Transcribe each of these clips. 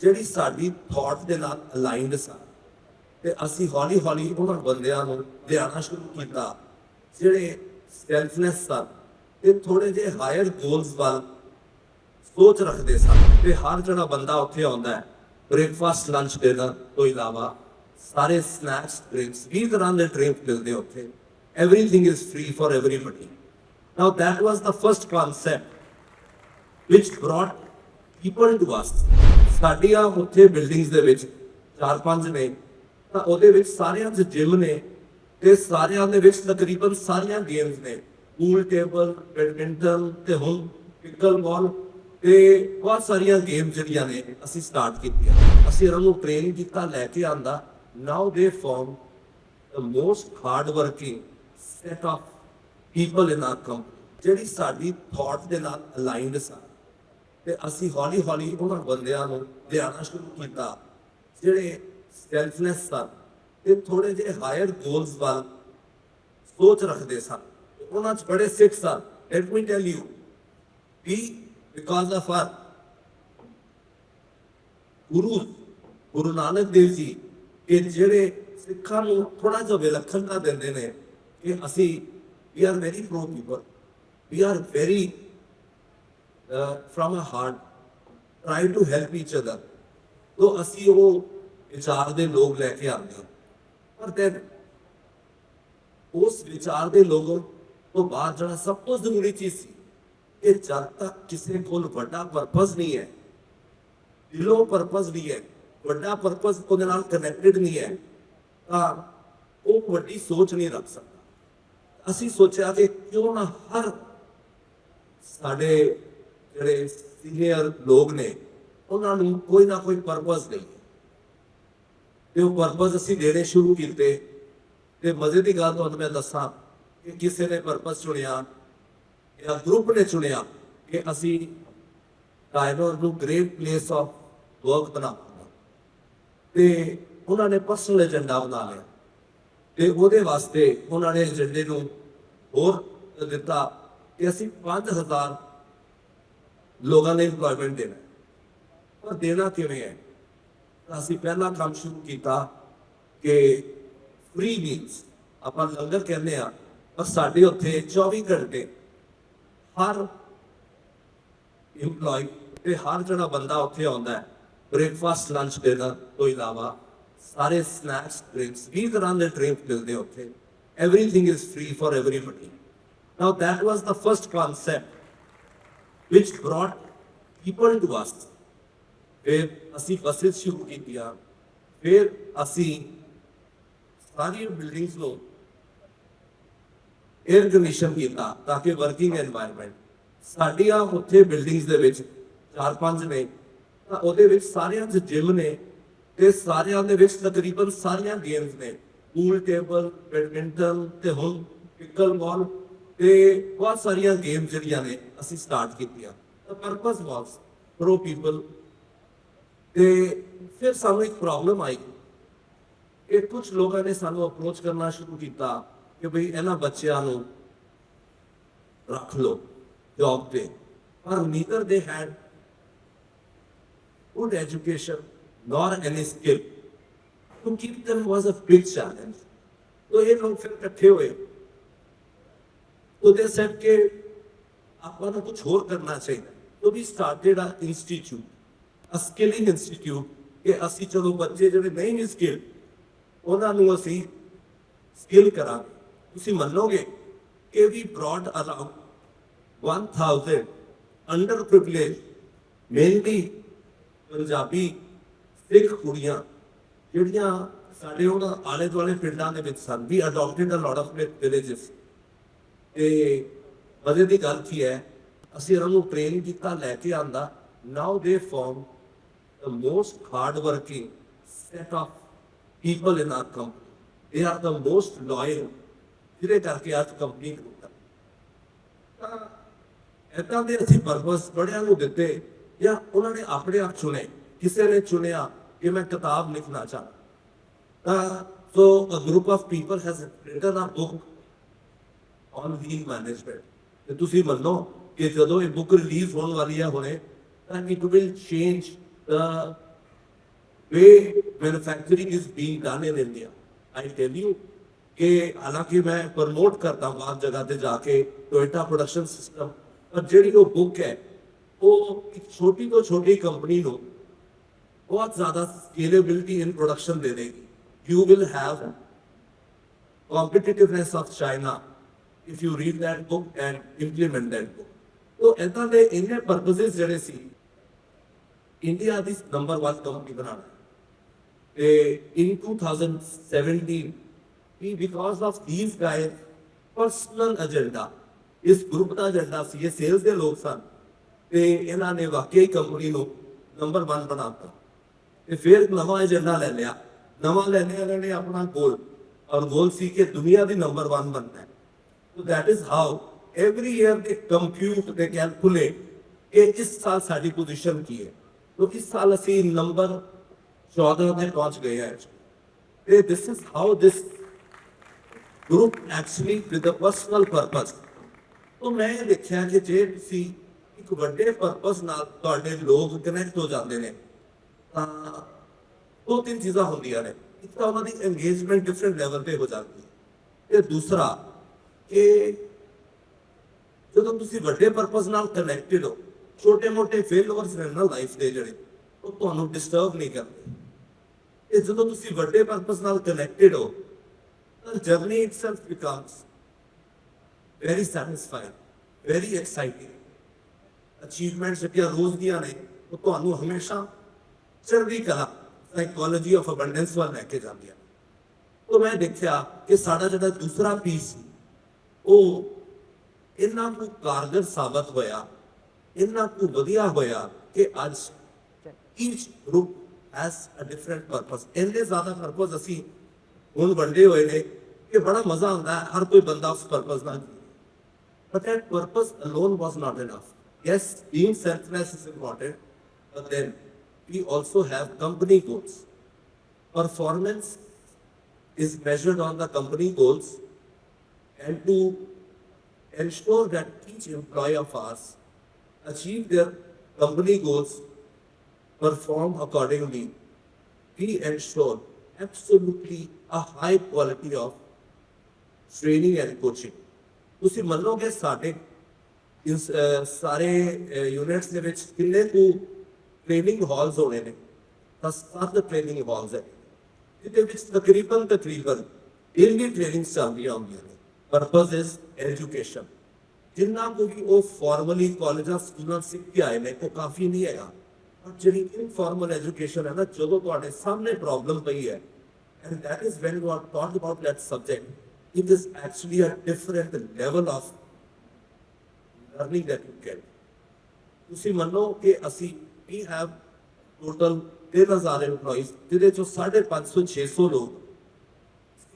ਜਿਹੜੀ ਸਾਡੀ ਥਾਟ ਦੇ ਨਾਲ ਅਲਾਈਨਡ ਸਨ ਤੇ ਅਸੀਂ ਹੌਲੀ ਹੌਲੀ ਉਹਨਾਂ ਬੰਦਿਆਂ ਨੂੰ ਲਿਆਉਣਾ ਸ਼ੁਰੂ ਕੀਤਾ, ਜਿਹੜੇ ਸੈਲਫਲੈਸ ਸਨ ਤੇ ਥੋੜੇ ਜਿਹੇ ਹਾਇਰ ਗੋਲਸ ਵੱਲ ਸੋਚ ਰੱਖਦੇ ਸਨ ਤੇ ਹਰ ਜਿਹੜਾ ਬੰਦਾ ਉੱਥੇ ਆਉਂਦਾ ਹੈ ਬ੍ਰੇਕਫਾਸਟ ਲੰਚ ਡਿਨਰ ਤੋਂ ਇਲਾਵਾ ਸਾਰੇ ਸਨੈਕਸ ਡਰਿੰਕਸ ਵੀ ਤਰ੍ਹਾਂ ਦੇ ਡਰਿੰਕ ਮਿਲਦੇ ਉੱਥੇ, everything is free for everybody. Now that was the first concept which brought people to us. ਸਾਡੀਆਂ ਉੱਥੇ ਬਿਲਡਿੰਗਸ ਦੇ ਵਿੱਚ ਚਾਰ ਪੰਜ ਨੇ, ਤਾਂ ਉਹਦੇ ਵਿੱਚ ਸਾਰਿਆਂ 'ਚ ਜਿਮ ਨੇ ਤੇ ਸਾਰਿਆਂ ਦੇ ਵਿੱਚ ਤਕਰੀਬਨ ਸਾਰੀਆਂ ਗੇਮਸ ਨੇ। ਪੂਲ ਟੇਬਲ ਬੈਡਮਿੰਟਨ ਤੇ ਹੁਣ ਪਿਕਲ ਬਾਲ ਤੇ ਬਹੁਤ ਸਾਰੀਆਂ ਗੇਮ ਜਿਹੜੀਆਂ ਨੇ ਅਸੀਂ ਸਟਾਰਟ ਕੀਤੀਆਂ। ਅਸੀਂ ਇਹਨਾਂ ਨੂੰ ਟ੍ਰੇਨ ਕੀਤਾ, ਲੈ ਕੇ ਆਂਦਾ। Now they form the most hard working set of people in our company, ਜਿਹੜੀ ਸਾਡੀ ਥਾਟ ਦੇ ਨਾਲ ਅਲਾਈਨਡ ਸਨ ਤੇ ਅਸੀਂ ਹੌਲੀ ਹੌਲੀ ਉਹਨਾਂ ਬੰਦਿਆਂ ਨੂੰ ਲਿਆਉਣਾ ਸ਼ੁਰੂ ਕੀਤਾ। ਜਿਹੜੇ ਸੈਲਫਲੈਸ ਸਨ ਤੇ ਥੋੜੇ ਜਿਹੇ ਹਾਇਰ ਗੋਲਸ ਵੱਲ ਸੋਚ ਰੱਖਦੇ ਸਨ। ਉਹਨਾਂ 'ਚ ਬੜੇ ਸਿੱਖ ਸਨ। Let me tell you we because of our Guru Guru Nanak Dev ji ਇਹ ਜਿਹੜੇ ਸਿੱਖਾਂ ਨੂੰ ਥੋੜਾ ਜਿਹਾ ਵਿਲੱਖਣਤਾ ਦਿੰਦੇ ਨੇ ਕਿ ਅਸੀਂ we are very pro people we are very firm a heart try to help each other ਤੋ ਅਸੀਂ ਉਹ ਵਿਚਾਰ ਦੇ ਲੋਕ ਲੈ ਕੇ ਆਉਂਦੇ ਹਾਂ। ਪਰ then, ਉਸ ਵਿਚਾਰ ਦੇ ਲੋਗੋਂ ਤੋਂ ਬਾਅਦ ਜਿਹੜਾ ਸਭ ਤੋਂ ਜ਼ਰੂਰੀ ਚੀਜ਼ ਸੀ, ਕਿ ਜਦ ਤੱਕ ਕਿਸੇ ਕੋਲ ਵੱਡਾ ਪਰਪਸ ਨਹੀਂ ਹੈ, ਦਿਲੋਂ ਪਰਪਸ ਨਹੀਂ ਹੈ, ਵੱਡਾ ਪਰਪਸ ਉਹਦੇ ਨਾਲ ਕਨੈਕਟਡ ਨਹੀਂ ਹੈ, ਤਾਂ ਉਹ ਵੱਡੀ ਸੋਚ ਨਹੀਂ ਰੱਖ ਸਕਦਾ। ਅਸੀਂ ਸੋਚਿਆ ਕਿ ਕਿਉਂ ਨਾ ਹਰ ਸਾਡੇ ਜਿਹੜੇ ਸੀਨੀਅਰ ਲੋਕ ਨੇ, ਉਹਨਾਂ ਨੂੰ ਕੋਈ ਨਾ ਕੋਈ ਪਰਪਸ ਨਹੀਂ ਹੈ ਤੇ ਉਹ ਪਰਪਸ ਅਸੀਂ ਦੇਣੇ ਸ਼ੁਰੂ ਕੀਤੇ। ਤੇ ਮਜ਼ੇ ਦੀ ਗੱਲ ਤੁਹਾਨੂੰ ਮੈਂ ਦੱਸਾਂ ਕਿ ਕਿਸੇ ਨੇ ਪਰਪਸ ਚੁਣਿਆ ਜਾਂ ਗਰੁੱਪ ਨੇ ਚੁਣਿਆ ਕਿ ਅਸੀਂ ਟਾਈਗਰ ਨੂੰ ਗ੍ਰੇਟ ਪਲੇਸ ਆਫ ਵਰਕ ਬਣਾਉਣਾ ਤੇ ਉਹਨਾਂ ਨੇ ਪਰਸਨਲ ਏਜੰਡਾ ਬਣਾ ਲਿਆ। ਤੇ ਉਹਦੇ ਵਾਸਤੇ ਉਹਨਾਂ ਨੇ ਏਜੰਡੇ ਨੂੰ ਹੋਰ ਦਿੱਤਾ ਕਿ ਅਸੀਂ 5000 ਲੋਕਾਂ ਨੇ ਇੰਪਲੋਇਮੈਂਟ ਦੇਣਾ ਪਰ ਦੇਣਾ ਕਿਵੇਂ ਹੈ? ਅਸੀਂ ਪਹਿਲਾ ਕੰਮ ਸ਼ੁਰੂ ਕੀਤਾ ਕਿ ਫ੍ਰੀ ਮੀਲਸ ਆਪਾਂ ਲੰਗਰ ਕਹਿੰਦੇ ਆ ਪਰ ਸਾਡੇ ਉੱਥੇ 24 ਘੰਟੇ ਹਰ EMPLOYE ਤੇ ਹਰ ਜਿਹੜਾ ਬੰਦਾ ਉੱਥੇ ਆਉਂਦਾ ਹੈ। ਬ੍ਰੇਕਫਾਸਟ ਲੰਚ ਡਿਨਰ ਤੋਂ ਇਲਾਵਾ ਸਾਰੇ ਸਨੈਕਸ ਡਰਿੰਕਸ ਵੀ ਤਰ੍ਹਾਂ ਦੇ ਡਰਿੰਕ ਮਿਲਦੇ ਉੱਥੇ। Everything is free for everybody. Now that was the first concept which brought people to us. ਫਿਰ ਅਸੀਂ ਬੱਸਿਸ ਸ਼ੁਰੂ ਕੀਤੀਆਂ। ਫਿਰ ਅਸੀਂ ਸਾਰੀਆਂ ਬਿਲਡਿੰਗਸ ਨੂੰ 에ਅਰ ਕੰਡੀਸ਼ਨ ਕੀਤਾ ਤਾਂ ਕਿ ਵਰਕਿੰਗ এনवायरमेंट ਸਾਡੀਆਂ ਉੱਥੇ ਬਿਲਡਿੰਗਸ ਦੇ ਵਿੱਚ ਚਾਰ ਪੰਜ ਨੇ, ਤਾਂ ਉਹਦੇ ਵਿੱਚ ਸਾਰਿਆਂ ਦੇ ਜਿਮ ਨੇ ਤੇ ਸਾਰਿਆਂ ਦੇ ਵਿੱਚ ਤਕਰੀਬਨ ਸਾਰੀਆਂ ਗੇਮਸ ਨੇ। ਪੂਲ ਟੇਬਲ ਬੈਡਮਿੰਟਨ ਤੇ ਹੁਣ ਪਿਕਲ ਤੇ ਬਹੁਤ ਸਾਰੀਆਂ ਗੇਮ ਜਿਹੜੀਆਂ ਨੇ ਅਸੀਂ ਸਟਾਰਟ ਕੀਤੀਆਂ ਤਾਂ ਪਰਪਸ ਵਾਸ ਪ੍ਰੋ ਪੀਪਲ ਤੇ ਫਿਰ ਸਾਨੂੰ ਇੱਕ ਪ੍ਰੋਬਲਮ ਆਈ ਇਹ ਕੁਝ ਲੋਕਾਂ ਨੇ ਸਾਨੂੰ ਅਪਰੋਚ ਕਰਨਾ ਸ਼ੁਰੂ ਕੀਤਾ ਕਿ ਭਈ ਇਹਨਾਂ ਬੱਚਿਆਂ ਨੂੰ ਰੱਖ ਲਓ ਜੌਬ ਤੇ ਪਰ ਨੀਦਰ ਦੇ had good education nor any skill to keep them was a big challenge तो ये लोग फिर इकट्ठे हुए So they said, ke, आपका कुछ और करना चाहिए। तो we started a institute a skilling institute ਕਿ ਅਸੀਂ ਚਲੋ ਬੱਚੇ ਜਿਹੜੇ ਨਹੀਂ ਨੇ ਸਕਿਲ ਉਹਨਾਂ ਨੂੰ ਅਸੀਂ ਸਕਿਲ ਕਰਾਂਗੇ ਤੁਸੀਂ ਮੰਨੋਗੇ ਕਿ we brought around 1000 underprivileged mainly Punjabi Sikh ਕੁੜੀਆਂ ਜਿਹੜੀਆਂ ਸਾਡੇ ਉਹਨਾਂ ਆਲੇ ਦੁਆਲੇ ਪਿੰਡਾਂ ਦੇ ਵਿੱਚ ਸਨ we adopted a lot of villages ਤੇ ਮਜ਼ੇ ਦੀ ਗੱਲ ਕੀ ਹੈ ਅਸੀਂ ਇਹਨਾਂ ਨੂੰ ਟ੍ਰੇਨ ਕੀਤਾ, ਲੈ ਕੇ ਆਂਦਾ now they form the most hard set of people in our company. They are the most loyal. ਜਿਹਦੇ ਕਰਕੇ ਅੱਜ ਕੰਪਨੀ ਗਰੁੱਪ ਤਾਂ ਏਦਾਂ ਦੇ ਅਸੀਂ ਪਰਪਸ ਬੜਿਆਂ ਨੂੰ ਦਿੱਤੇ ਜਾਂ ਉਹਨਾਂ ਨੇ ਆਪਣੇ ਆਪ ਚੁਣੇ, ਕਿਸੇ ਨੇ ਚੁਣਿਆ ਕਿ ਮੈਂ ਕਿਤਾਬ ਲਿਖਣਾ ਚਾਹਾਂ ਤਾਂ ਸੋ a group of people has written a book on wheel management ਤੇ ਤੁਸੀਂ ਮੰਨੋ ਕਿ ਜਦੋਂ ਇਹ ਬੁੱਕ ਰਿਲੀਜ਼ ਹੋਣ ਵਾਲੀ ਹੈ ਹੁਣੇ, ਤਾਂ it will change the way manufacturing is being done in India. I tell you ਕਿ ਹਾਲਾਂਕਿ ਮੈਂ ਪ੍ਰਮੋਟ ਕਰਦਾ ਬਾਹਰ ਜਗ੍ਹਾ ਤੇ ਜਾ ਕੇ ਟੋਇਟਾ ਪ੍ਰੋਡਕਸ਼ਨ ਸਿਸਟਮ ਪਰ ਜਿਹੜੀ ਉਹ ਬੁੱਕ ਹੈ, ਉਹ ਇੱਕ ਛੋਟੀ ਤੋਂ ਛੋਟੀ ਕੰਪਨੀ ਨੂੰ ਬਹੁਤ ਜ਼ਿਆਦਾ ਸਕੇਲੇਬਿਲਿਟੀ ਇਨ ਪ੍ਰੋਡਕਸ਼ਨ ਦੇ ਦੇਗੀ you will have competitiveness of China if you read that book and implement that book. So ਏਦਾਂ ਦੇ ਇੰਨੇ purposes ਜਿਹੜੇ ਸੀ ਇੰਡੀਆ ਦੀ ਨੰਬਰ 1 ਕੰਪਨੀ ਬਣਾਉਣਾ ਤੇ in 2017 we because of these guys, personal agenda ਇਸ ਗਰੁੱਪ ਦਾ ਏਜੰਡਾ ਸੀ ਇਹ ਸੇਲਸ ਦੇ ਲੋਕ ਸਨ ਤੇ ਇਹਨਾਂ ਨੇ ਵਾਕਈ ਕੰਪਨੀ ਨੂੰ ਨੰਬਰ 1 ਬਣਾਤਾ ਤੇ ਫਿਰ ਨਵਾਂ ਏਜੰਡਾ ਲੈ ਲਿਆ ਨਵਾਂ ਲੈਣੇ ਲਿਆ ਇਹਨਾਂ ਨੇ ਆਪਣਾ ਗੋਲ ਔਰ ਗੋਲ ਸੀ ਕਿ ਦੁਨੀਆ ਦੀ ਨੰਬਰ 1 ਬਣਨਾ ਹੈ So that is how every year they compute, they calculate ਕਿ ਇਸ ਸਾਲ ਸਾਡੀ ਪੋਜੀਸ਼ਨ ਕੀ ਹੈ ਤੋ ਇਸ ਸਾਲ ਅਸੀਂ ਨੰਬਰ 14 ਤੇ ਪਹੁੰਚ ਗਏ ਹਾਂ ਤੇ this is how this group actually with a personal purpose ਤੋ ਮੈਂ ਇਹ ਦੇਖਿਆ ਕਿ ਜੇ ਤੁਸੀਂ ਇੱਕ ਵੱਡੇ ਪਰਪਸ ਨਾਲ ਤੁਹਾਡੇ ਲੋਕ ਕਨੈਕਟ ਹੋ ਜਾਂਦੇ ਨੇ ਤਾਂ ਦੋ ਤਿੰਨ ਚੀਜ਼ਾਂ ਹੁੰਦੀਆਂ ਨੇ ਇੱਕ ਤਾਂ ਉਹਨਾਂ ਦੀ ਇੰਗੇਜਮੈਂਟ ਡਿਫਰੈਂਟ ਲੈਵਲ ਤੇ ਹੋ ਜਾਂਦੀ ਹੈ ਤੇ ਦੂਸਰਾ ਕਿ ਜਦੋਂ ਤੁਸੀਂ ਵੱਡੇ ਪਰਪਸ ਨਾਲ ਕਨੈਕਟਡ ਹੋ, ਛੋਟੇ-ਮੋਟੇ ਫੇਲਰਸ ਨੇ ਨਾ ਲਾਈਫ ਦੇ ਜਿਹੜੇ, ਉਹ ਤੁਹਾਨੂੰ ਡਿਸਟਰਬ ਨਹੀਂ ਕਰਦੇ। ਇਹ ਜਦੋਂ ਤੁਸੀਂ ਵੱਡੇ ਪਰਪਸ ਨਾਲ ਕਨੈਕਟਡ ਹੋ, ਤਾਂ journey itself becomes very satisfied very exciting achievements ਜਿਹੜੀਆਂ ਰੋਜ਼ ਦੀਆਂ ਨੇ, ਉਹ ਤੁਹਾਨੂੰ ਹਮੇਸ਼ਾ ਚੜ੍ਹਦੀ ਕਲਾ ਸਾਈਕੋਲੋਜੀ ਆਫ ਅਬੰਡੈਂਸ ਵੱਲ ਲੈ ਕੇ ਜਾਂਦੀਆਂ ਨੇ। ਮੈਂ ਦੇਖਿਆ ਕਿ ਸਾਡਾ ਜਿਹੜਾ ਦੂਸਰਾ ਪੀਸ ਉਹ ਇੰਨਾ ਕੁ ਕਾਰਗਰ ਸਾਬਤ ਹੋਇਆ ਇੰਨਾ ਕੁ ਵਧੀਆ ਹੋਇਆ ਕਿ ਅੱਜ each group has a different purpose ਇੰਨੇ ਜ਼ਿਆਦਾ ਪਰਪਸ ਅਸੀਂ ਹੁਣ ਵੰਡੇ ਹੋਏ ਨੇ ਕਿ ਬੜਾ ਮਜ਼ਾ ਆਉਂਦਾ ਹੈ ਹਰ ਕੋਈ ਬੰਦਾ ਉਸ ਪਰਪਸ ਨਾਲ But that purpose alone was not enough. Yes, being selfless is important, but then we also have company goals. Performance is measured on the company goals and to ensure that each employee of ours achieve their company goals, perform accordingly, we ensure absolutely a high quality of training and coaching. ਤੁਸੀਂ ਮੰਨੋਗੇ ਸਾਡੇ ਇਸ ਅਹ, ਸਾਰੇ units ਦੇ ਵਿੱਚ ਕਿੰਨੇ ਕੁ training halls ਹੋਣੇ ਨੇ ਤਾਂ ਸੱਤ ਟ੍ਰੇਨਿੰਗ ਹਾਲਸ ਹੈ ਜਿਹਦੇ ਵਿੱਚ ਤਕਰੀਬਨ ਤਕਰੀਬਨ ਡੇਲੀ ਟ੍ਰੇਨਿੰਗ ਚੱਲਦੀਆਂ ਹੁੰਦੀਆਂ ਨੇ ਪਰਪਸ ਇਸ ਐਜੂਕੇਸ਼ਨ ਜਿੰਨਾ ਕੋ ਵੀ ਉਹ ਫਾਰਮਲੀ ਕਾਲਜਾਂ ਸਕੂਲਾਂ ਸਿੱਖ ਕੇ ਆਏ ਨੇ ਕੋ ਕਾਫੀ ਨਹੀਂ ਹੈਗਾ ਪਰ ਜਿਹੜੀ ਇਨਫਾਰਮਲ ਐਜੂਕੇਸ਼ਨ ਹੈ ਨਾ ਜਦੋਂ ਤੁਹਾਡੇ ਸਾਹਮਣੇ ਪ੍ਰੋਬਲਮ ਪਈ ਹੈ and that is when you are talk about that subject it is actually a different level of learning that you can ਤੁਸੀਂ ਮੰਨੋ ਕਿ ਅਸੀਂ ਵੀ ਹੈਵ ਟੋਟਲ 3000 EMPLOYEES ਜਿਹਦੇ ਚੋਂ 550 600 ਲੋਕ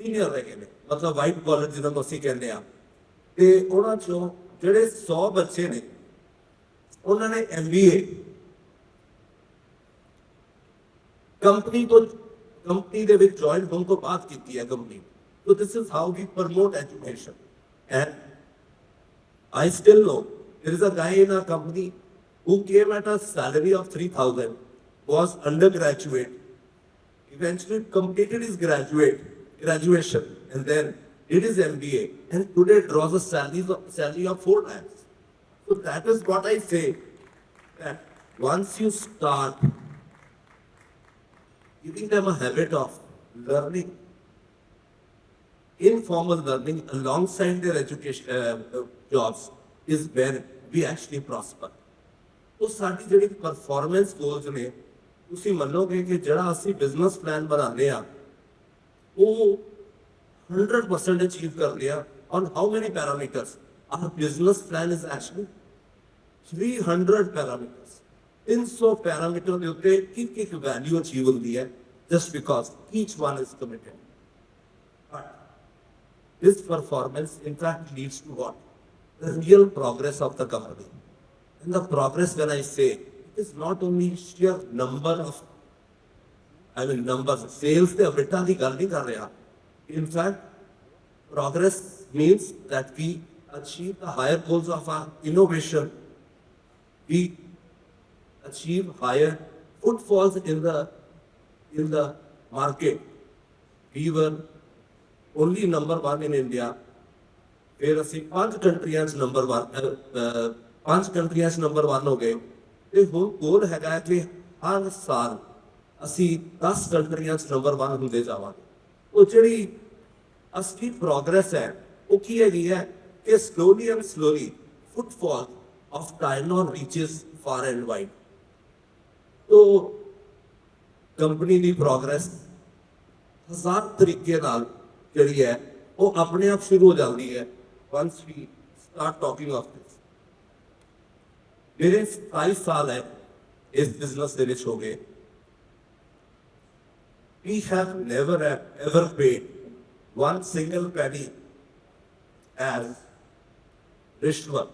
ਸੀਨੀਅਰ ਹੈਗੇ ਨੇ ਮਤਲਬ ਵਾਈਟ ਕਾਲਰ ਜਿਹਨਾਂ ਨੂੰ ਅਸੀਂ ਕਹਿੰਦੇ ਆ ਤੇ ਉਹਨਾਂ ਚੋਂ ਜਿਹੜੇ 100 ਬੱਚੇ ਨੇ ਉਹਨਾਂ ਨੇ ਐਮਬੀਏ ਕੰਪਨੀ ਤੋਂ ਕੰਪਨੀ ਦੇ ਵਿੱਚ ਜੁਆਇਨ ਹੋਣ ਤੋਂ ਬਾਅਦ ਕੀਤੀ ਹੈ company so this is how we promote education and I still know there is a guy in our company who came at a salary of 3000 was undergraduate eventually completed his graduate graduation, and then did his MBA, and today draws a salary of, salary of 4 lakhs. So that is what I say, that once you start giving them a habit of learning, informal learning alongside their education uh, uh, jobs is where we actually prosper. ਉਹ ਸਾਡੀ ਜਿਹੜੀ performance goals ਨੇ ਤੁਸੀਂ ਮੰਨੋਗੇ ਕਿ ਜਿਹੜਾ ਅਸੀਂ business plan ਬਣਾਉਂਦੇ ਆ ਉਹ 100% ਅਚੀਵ ਕਰ ਲਿਆ on how many parameters our business plan is actually 300 parameters 300 parameter ਦੇ ਉੱਤੇ ਇੱਕ ਇੱਕ ਵੈਲਿਊ ਅਚੀਵ ਹੁੰਦੀ ਹੈ just because each one is committed but this performance in fact leads to what? The real progress of the company. And the progress, when I say, it is not only sheer number of, I mean, numbers, sales ਤੇ ਅਬਿਟਾ ਦੀ ਗੱਲ ਨਹੀਂ ਕਰ ਰਿਹਾ. In fact, progress means that we achieve the higher goals of our innovation. We achieve higher footfalls in the in the market. We were only number one in India. ਫਿਰ ਅਸੀਂ ਪੰਜ ਕੰਟਰੀਆਂ 'ਚ ਨੰਬਰ 1 ਪੰਜ ਕੰਟਰੀਆਂ 'ਚ ਨੰਬਰ 1 ਹੋ ਗਏ ਤੇ ਹੁਣ ਗੋਲ ਹੈਗਾ ਹੈ ਕਿ ਹਰ ਸਾਲ ਅਸੀਂ 10 ਕੰਟਰੀਆਂ 'ਚ ਨੰਬਰ 1 ਹੁੰਦੇ ਜਾਵਾਂਗੇ। ਉਹ ਜਿਹੜੀ ਅਸਲੀ ਪ੍ਰੋਗਰੈਸ ਹੈ, ਉਹ ਕੀ ਹੈਗੀ ਹੈ ਕਿ slowly and slowly footfall of ਟਾਈਨੋਰ reaches far and wide ਤੋ ਕੰਪਨੀ ਦੀ ਪ੍ਰੋਗਰੈਸ ਹਜ਼ਾਰ ਤਰੀਕੇ ਨਾਲ ਜਿਹੜੀ ਹੈ, ਉਹ ਆਪਣੇ ਆਪ ਸ਼ੁਰੂ ਹੋ ਜਾਂਦੀ ਹੈ, once we start talking of this ਮੇਰੇ 27 ਸਾਲ ਹੈ, ਇਸ ਬਿਜ਼ਨਸ ਦੇ ਵਿੱਚ ਹੋ ਗਏ। we have never have ever paid one single penny as rishwat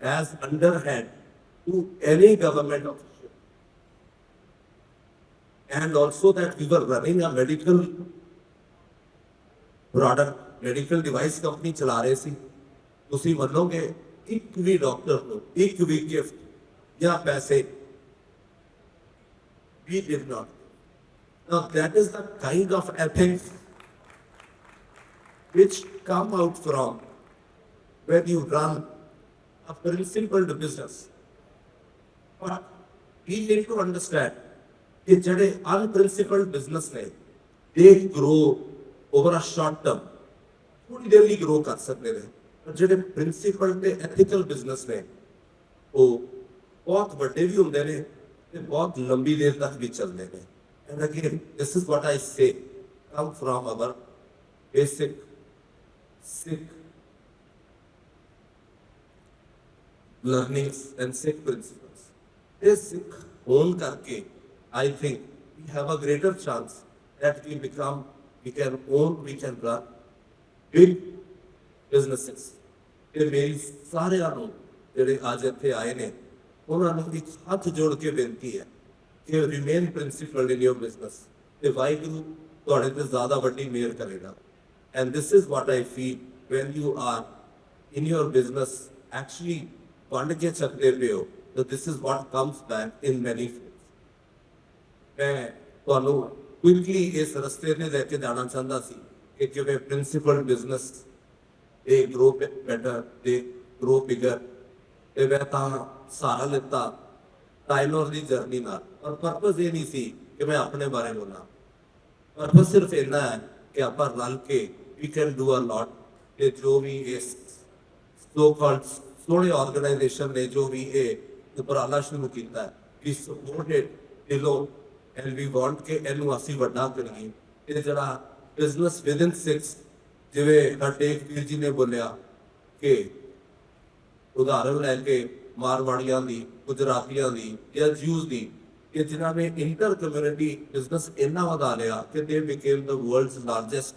as underhand to any government official and also that we were running a medical product medical device company ਚਲਾ ਰਹੇ ਸੀ ਤੁਸੀਂ ਮੰਨੋਗੇ ਇੱਕ ਵੀ ਡਾਕਟਰ ਨੂੰ ਇੱਕ ਵੀ ਗਿਫਟ ਜਾਂ ਪੈਸੇ we did not now that is the kind of ethics which come out from when you run a principled business but we need to understand ਕਿ ਜਿਹੜੇ unprincipled business ਨੇ they grow over a short term ਥੋੜੀ ਦੇਰ ਲਈ grow ਕਰ ਸਕਦੇ ਨੇ ਪਰ ਜਿਹੜੇ ਪ੍ਰਿੰਸੀਪਲ ਤੇ ਐਥੀਕਲ ਬਿਜ਼ਨਸ ਨੇ ਉਹ ਬਹੁਤ ਵੱਡੇ ਵੀ ਹੁੰਦੇ ਨੇ ਤੇ ਬਹੁਤ ਲੰਬੀ ਦੇਰ ਤੱਕ ਵੀ ਚੱਲਦੇ ਨੇ And again this is what I say come from our basic Sikh learnings and Sikh principles. This Sikh own karke, I think we have a greater chance that we become, we can own, we can run big businesses. ਤੇ ਮੇਰੀ ਸਾਰਿਆਂ ਨੂੰ ਜਿਹੜੇ ਅੱਜ ਇੱਥੇ ਆਏ ਨੇ ਉਹਨਾਂ ਨੂੰ ਇੱਕ ਹੱਥ ਜੋੜ ਕੇ ਬੇਨਤੀ ਹੈ ਕਿ remain principal in your business ਤੇ ਵਾਹਿਗੁਰੂ ਤੁਹਾਡੇ ਤੇ ਜ਼ਿਆਦਾ ਵੱਡੀ ਮਿਹਰ ਕਰੇਗਾ। And this is what I feel when you are in your business actually ਵੰਡ ਕੇ ਸਕਦੇ ਪਏ ਹੋ, ਤਾਂ this is what comes back in many ਮੈਂ ਤੁਹਾਨੂੰ ਕੁਇਕਲੀ ਇਸ ਰਸਤੇ ਤੇ ਲੈ ਕੇ ਜਾਣਾ ਚਾਹੁੰਦਾ ਸੀ ਕਿ ਜਿਵੇਂ ਪ੍ਰਿੰਸੀਪਲ ਬਿਜ਼ਨਸ ਇਹ ਗਰੋ ਬੈਟਰ ਤੇ ਗਰੋ ਬਿਗਰ ਤੇ ਮੈਂ ਤਾਂ ਸਹਾਰਾ ਲਿੱਤਾ ਟਾਈਨਰ ਦੀ ਜਰਨੀ ਨਾਲ। ਪਰ ਪਰਪਸ ਇਹ ਨਹੀਂ ਸੀ ਕਿ ਮੈਂ ਆਪਣੇ ਬਾਰੇ ਬੋਲਾਂ ਪਰਪਸ ਸਿਰਫ ਇੰਨਾ ਹੈ ਕਿ ਆਪਾਂ ਰਲ ਕੇ ਵੀ ਕੈਨ ਡੂ ਅ ਲੋਟ ਤੇ ਜੋ ਵੀ ਇਸ ਸੋ ਕਾਲਡ ਸੋਹਣੇ ਆਰਗੇਨਾਈਜੇਸ਼ਨ ਨੇ ਜੋ ਵੀ ਇਹ ਉਪਰਾਲਾ ਸ਼ੁਰੂ ਕੀਤਾ ਹੈ ਵੀ ਸਪੋਰਟਡ ਦਿਲੋਂ ਐਂਡ ਵੀ ਵਾਂਟ ਕਿ ਇਹਨੂੰ ਅਸੀਂ ਵੱਡਾ ਕਰੀਏ ਇਹ ਜਿਹੜਾ ਬਿਜ਼ਨਸ ਵਿਦਿਨ 6 ਜਿਵੇਂ ਹਰਟੇਕ ਵੀਰ ਜੀ ਨੇ ਬੋਲਿਆ ਕਿ ਉਦਾਹਰਨ ਲੈ ਕੇ ਮਾਰਵਾੜੀਆਂ ਦੀ ਗੁਜਰਾਤੀਆਂ ਦੀ ਜਾਂ ਜੂਸ ਦੀ કે inter-community business, બિઝનેસ એમનામાં આવ્યા કે તે became the world's largest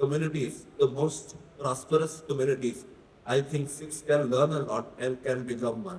communities, the most prosperous communities. I think six can learn a lot and can become one.